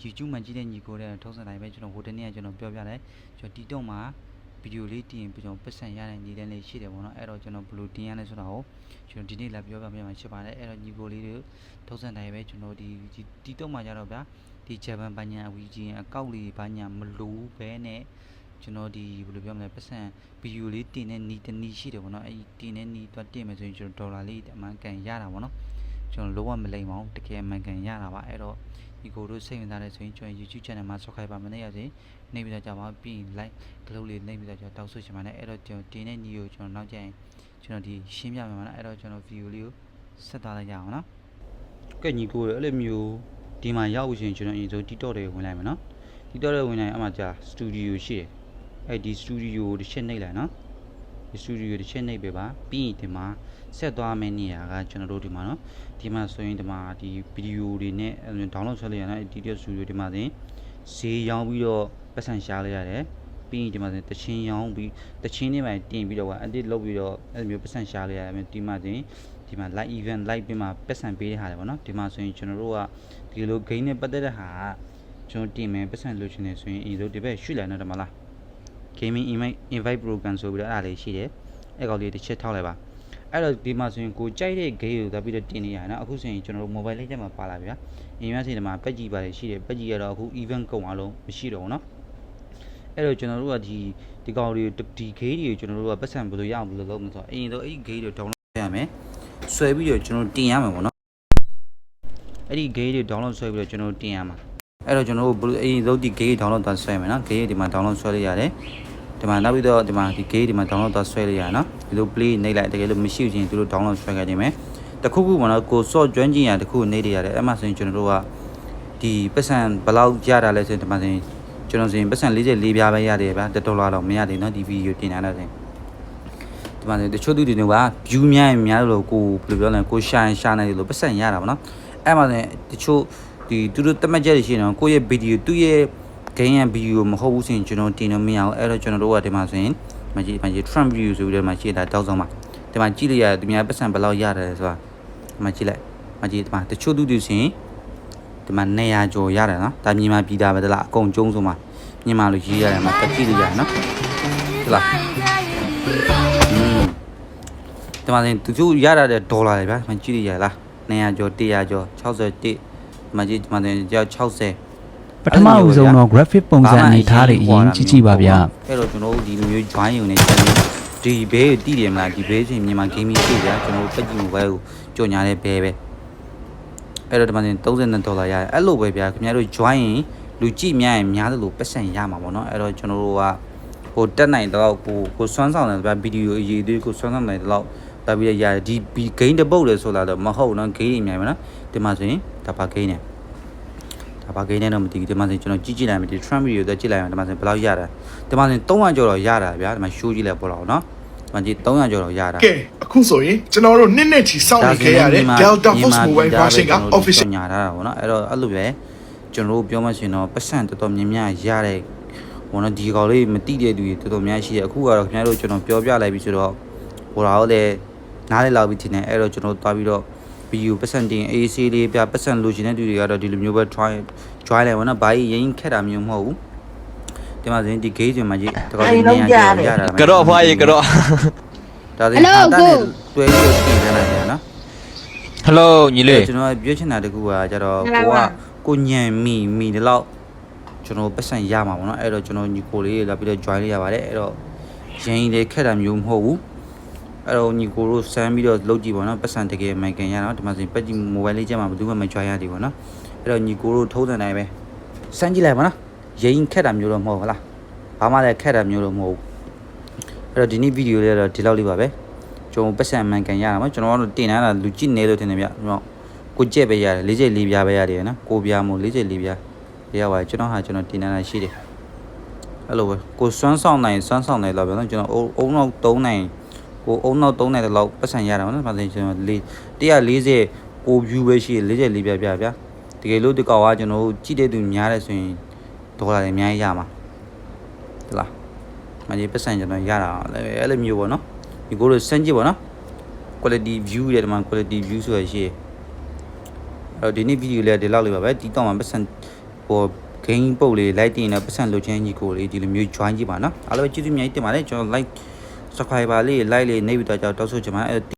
YouTube မှာကြည့်တဲ့ညီကိုတဲ့ထုံးစံတိုင်းပဲကျွန်တော်ဟိုတနေ့ကကျွန်တော်ပြောပြတယ်ကျွန်တော် TikTok မှာဗီဒီယိုလေးတင်ပြီးကျွန်တော်ပတ်စံရတဲ့ညီတဲ့လေးရှိတယ်ပေါ့နော်အဲ့တော့ကျွန်တော်ဘယ်လိုတင်ရလဲဆိုတာကိုကျွန်တော်ဒီနေ့လာပြောပြပြမှာဖြစ်ပါတယ်အဲ့တော့ညီကိုလေးတွေထုံးစံတိုင်းပဲကျွန်တော်ဒီဒီ TikTok မှာကြတော့ဗျာဒီဂျပန်ဘာညာဝီဂျင်အကောက်လေးဘာညာမလို့ဘဲနဲ့ကျွန်တော်ဒီဘယ်လိုပြောမလဲပတ်စံဗီဒီယိုလေးတင်တဲ့နီးတစ်နီးရှိတယ်ပေါ့နော်အဲ့ဒီတင်တဲ့နီးတော့တင်မယ်ဆိုရင်ကျွန်တော်ဒေါ်လာလေးအမှန်ကန်ရတာပေါ့နော် ကျွန်တော်လုံးဝမလိမ်ပါဘူးတကယ်အမှန်ကန်ရတာပါအဲ့တော့ဒီကိုတို့စိတ်ဝင်စားတဲ့ဆိုရင်ကျွန်တော် YouTube channel မှာ subscribe ပါမနေရစေနှိပ်ပြီးတော့ကြာပါပြီးရင် like ဂလုတ်လေးနှိပ်ပြီးတော့ကျွန်တော်တောက်ဆွချင်ပါတယ်အဲ့တော့ကျွန်တော်တင်တဲ့ညီကိုကျွန်တော်နောက်ကျရင်ကျွန်တော်ဒီရှင်းပြမယ်ပါနော်အဲ့တော့ကျွန်တော် video လေးကိုဆက်သွားလိုက်ကြအောင်နော်ကဲညီကိုအဲ့လိုမျိုးဒီမှာရောက်ရှင်ကျွန်တော်အရင်ဆုံး TikTok တွေဝင်လိုက်မယ်နော် TikTok တွေဝင်လိုက်အမှကြာ studio ရှိတယ်အဲ့ဒီ studio ကိုတစ်ချက်နှိပ်လိုက်နော် ဒီ studio တစ်ချက်နှိပ်ပေးပါပြီးရင်ဒီမှာဆက်သွားမယ့်နေရာကကျွန်တော်တို့ဒီမှာနော်ဒီမှာဆိုရင်ဒီမှာဒီဗီဒီယိုတွေနဲ့အဲလို download ဆွဲလိုက်ရတဲ့ TikTok Studio ဒီမှာဆိုရင်ဈေးရောင်းပြီးတော့ပတ်စံရှားလိုက်ရတယ်ပြီးရင်ဒီမှာဆိုရင်တချင်းရောင်းပြီးတချင်းတွေမှာတင်ပြီးတော့က edit လုပ်ပြီးတော့အဲလိုမျိုးပတ်စံရှားလိုက်ရတယ်ဒီမှာဆိုရင်ဒီမှာ live event live ပြီးမှပတ်စံပေးတဲ့ဟာတွေပေါ့နော်ဒီမှာဆိုရင်ကျွန်တော်တို့ကဒီလို game နဲ့ပတ်သက်တဲ့ဟာကကျွန်တော်တင်မယ်ပတ်စံလိုချင်တယ်ဆိုရင်အရင်ဆုံးဒီဘက်ရွှေ့လိုက်တော့ဒီမှာလား gaming invite invite program ဆိုပြီးတော့အဲ့ဒါလေးရှိတယ်အဲ့ကောင်လေးတစ်ချက်ထောက်လိုက်ပါအဲ့တော့ဒီမှာဆိုရင်ကိုကြိုက်တဲ့ game ကိုသွားပြီးတော့တင်နေရတယ်နော်အခုဆိုရင်ကျွန်တော်တို့ mobile လေးထဲမှာပါလာပြီဗျာအရင်ကဆိုရင်ဒီမှာပက်ကြီးပါတယ်ရှိတယ်ပက်ကြီးကတော့အခု event ကုန်အောင်လုံးမရှိတော့ဘူးနော်အဲ့တော့ကျွန်တော်တို့ကဒီဒီကောင်လေးဒီ game တွေကိုကျွန်တော်တို့ကပတ်စံဘယ်လိုရအောင်ဘယ်လိုလုပ်မလဲဆိုတော့အရင်တော့အဲ့ဒီ game တွေ download ရမယ်ဆွဲပြီးတော့ကျွန်တော်တင်ရမှာပေါ့နော်အဲ့ဒီ game တွေ download ဆွဲပြီးတော့ကျွန်တော်တင်ရမှာ အဲ့တော့ကျွန်တော်တို့ဘယ်လိုအရင်ဆုံးဒီ game download သွားဆွဲမယ်နော် game ဒီမှာ download ဆွဲလိုက်ရတယ်ဒီမှာနောက်ပြီးတော့ဒီမှာဒီ game ဒီမှာ download သွားဆွဲလိုက်ရနော်ဒီလို play နှိပ်လိုက်တကယ်လို့မရှိဘူးချင်းသူတို့ download ဆွဲခဲ့နေမယ်တခုခုပေါ့နော်ကို short ကျွမ်းကျင်ရတခုနှိပ်လိုက်ရတယ်အဲ့မှာဆိုရင်ကျွန်တော်တို့ကဒီပတ်စံဘယ်လောက်ရတာလဲဆိုရင်ဒီမှာဆိုရင်ကျွန်တော်ဆိုရင်ပတ်စံ44ပြားပဲရတယ်ဗျာ1ဒေါ်လာတော့မရသေးနော်ဒီဗီဒီယိုတင်ထားတာဆိုရင်ဒီမှာဆိုရင်တချို့သူတွေက view များရင်များလို့ကိုဘယ်လိုပြောလဲကိုရှာရင်ရှာနေတယ်လို့ပတ်စံရတာပေါ့နော်အဲ့မှာဆိုရင်တချို့ ဒီသူတို့တတ်မှတ်ချက်တွေရှိနေတော့ကိုယ့်ရဲ့ဗီဒီယိုသူ့ရဲ့ game ရဲ့ video မဟုတ်ဘူးဆိုရင်ကျွန်တော်တင်လို့မရအောင်အဲ့တော့ကျွန်တော်တို့ကဒီမှာဆိုရင်မကြည့်မကြည့် Trump view ဆိုပြီးတော့မှရှိတာတောက်ဆောင်ပါဒီမှာကြည့်လိုက်ရဒီများပတ်စံဘယ်လောက်ရတယ်ဆိုတာဒီမှာကြည့်လိုက်မကြည့်ဒီမှာတချို့သူတွေဆိုရင်ဒီမှာ200ကျော်ရတယ်နော်ဒါမြန်မာပြည်သားပဲတလားအကုန်ကျုံးဆိုမှာမြန်မာလိုရေးရတယ်မှာတက်ကြည့်လိုက်ရတယ်နော်ဟုတ်လားอืมဒီမှာဆိုရင်သူတို့ရတာတဲ့ဒေါ်လာတွေဗျာဒီမှာကြည့်လိုက်ရလား200ကျော်100ကျော်61ဒီ မှာကြည့်ဒီမှာဆိုရင်60ပထမဦးဆုံးတော့ graphic ပုံစံအနေထားတွေအရင်ကြည့်ကြည့်ပါဗျာအဲ့တော့ကျွန်တော်တို့ဒီလိုမျိုး join ရုံနဲ့ကျွန်တော်ဒီဘေးကိုတည်တယ်မလားဒီဘေးချင်းမြန်မာ gaming ရှိကြကျွန်တော်တို့တက်ကြည့် mobile ကိုကြော်ညာတဲ့ဘဲပဲအဲ့တော့ဒီမှာ32ဒေါ်လာရတယ်အဲ့လိုပဲဗျာခင်ဗျားတို့ join ရင်လူကြည့်များရင်များတယ်လို့ပတ်စံရမှာပေါ့နော်အဲ့တော့ကျွန်တော်တို့ကဟိုတက်နိုင်တော့ကိုကိုစွမ်းဆောင်တယ်ဗျာဗီဒီယိုအရေးသေးကိုစွမ်းဆောင်နိုင်တော့ တက်ပြီးရရတယ်ဒီ game တစ်ပုတ်လေဆိုလာတော့မဟုတ်နော် game တွေအများကြီးပဲနော်ဒီမှာဆိုရင်ဒါပါ game နဲ့ဒါဘာကိန်းနဲ့တော့မသိဘူးဒီမှာဆိုရင်ကျွန်တော်ကြည့်ကြည့်လိုက်မယ်ဒီ Trump video တော့ကြည့်လိုက်မယ်ဒီမှာဆိုရင်ဘယ်လောက်ရတာဒီမှာဆိုရင်300ကျော်တော့ရတာဗျာဒီမှာ show ကြည့်လိုက်ပေါ်တော့နော်ဒီမှာကြည့်300ကျော်တော့ရတာကဲအခုဆိုရင်ကျွန်တော်တို့နှစ်နှစ်ချီစောင့်နေခဲ့ရတဲ့ Delta Force Mobile version က official ညာထားတာပေါ့နော်အဲ့တော့အဲ့လိုပဲကျွန်တော်တို့ပြောမှဆိုရင်တော့ပတ်စံတော်တော်များများရတဲ့ဟိုနော်ဒီကောင်လေးမတိတဲ့သူတွေတော်တော်များရှိတယ်အခုကတော့ခင်ဗျားတို့ကျွန်တော်ပြောပြလိုက်ပြီဆိုတော့ဟိုတော့လည်း နားလေလောက်ပြီးထင်တယ်အဲ့တော့ကျွန်တော်သွားပြီးတော့ဗီဒီယိုပတ်စံတင် AC လေးပြပတ်စံလိုချင်တဲ့သူတွေကတော့ဒီလိုမျိုးပဲ try try လိုက်ပါတော့ဘာကြီးရင်ခက်တာမျိုးမဟုတ်ဘူးဒီမှာဆိုရင်ဒီ gauge တွေမှာကြီးတကောက်ကြီးနေရရတာကတော့ဖွားရေကတော့ဒါဆိုရင်ဟာတာနဲ့တွဲပြီးပြင်နေလိုက်တယ်နော်ဟယ်လိုညီလေးကျွန်တော်ပြောချင်တာတခုကကြတော့ကိုကကိုညံမိမိဒီလောက်ကျွန်တော်ပတ်စံရမှာပေါ့နော်အဲ့တော့ကျွန်တော်ညီကိုလေးလာပြီးတော့ join လေးရပါတယ်အဲ့တော့ရင်လေးခက်တာမျိုးမဟုတ်ဘူး အဲ့တော့ညီကိုတို့စမ်းပြီးတော့လုပ်ကြည့်ပါနော်ပတ်စံတကယ်မိုင်ကန်ရတော့ဒီမှာဆိုရင်ပက်ကြီး mobile လေးကျမှဘယ်သူမှမ join ရသေးဘူးနော်အဲ့တော့ညီကိုတို့ထုံးစံတိုင်းပဲစမ်းကြည့်လိုက်ပါနော်ရင်ခက်တာမျိုးတော့မဟုတ်ဘူးလားဘာမှလည်းခက်တာမျိုးတော့မဟုတ်ဘူးအဲ့တော့ဒီနေ့ဗီဒီယိုလေးကတော့ဒီလောက်လေးပါပဲကျွန်တော်ပတ်စံမှန်ကန်ရတာမကျွန်တော်တို့တင်ထားတာလူကြည့်နေလို့ထင်တယ်ဗျကျွန်တော်ကိုကြက်ပဲရတယ်၄ချက်၄ပြားပဲရတယ်နော်ကိုပြားမို့၄ချက်၄ပြားရပါတယ်ကျွန်တော်ဟာကျွန်တော်တင်ထားတာရှိတယ်အဲ့လိုပဲကိုစွမ်းဆောင်နိုင်စွမ်းဆောင်နိုင်တော့ဗျနော်ကျွန်တော်အုံအုံနောက်၃နိုင် ကိုအုံနောက်သုံးနိုင်တဲ့လောက်ပတ်စံရတာပေါ့နော်။ဘာလို့လဲကျွန်တော်140ကို view ပဲရှိ40လေးပြပြဗျာ။တကယ်လို့ဒီကောင်ကကျွန်တော်ကြည့်တဲ့သူများတယ်ဆိုရင်ဒေါ်လာတွေအများကြီးရမှာ။ဟုတ်လား။မကြီးပတ်စံကျွန်တော်ရတာလည်းအဲ့လိုမျိုးပေါ့နော်။ဒီကိုလို့စမ်းကြည့်ပေါ့နော်။ quality view ရတယ်မှာ quality view ဆိုရရှိ။အဲ့တော့ဒီနေ့ video လေးဒီလောက်လေးပါပဲ။ဒီတော့မှာပတ်စံဟို gain ပုတ်လေး like တင်နေပတ်စံလိုချင်ကြီးကိုလေးဒီလိုမျိုး join ကြည့်ပါနော်။အားလုံးကျေးဇူးအများကြီးတင်ပါတယ်။ကျွန်တော် like subscriber လေးလိုက်လေးနေပြီးတော့ကြောက်တောက်ဆိုချင်ပါတယ်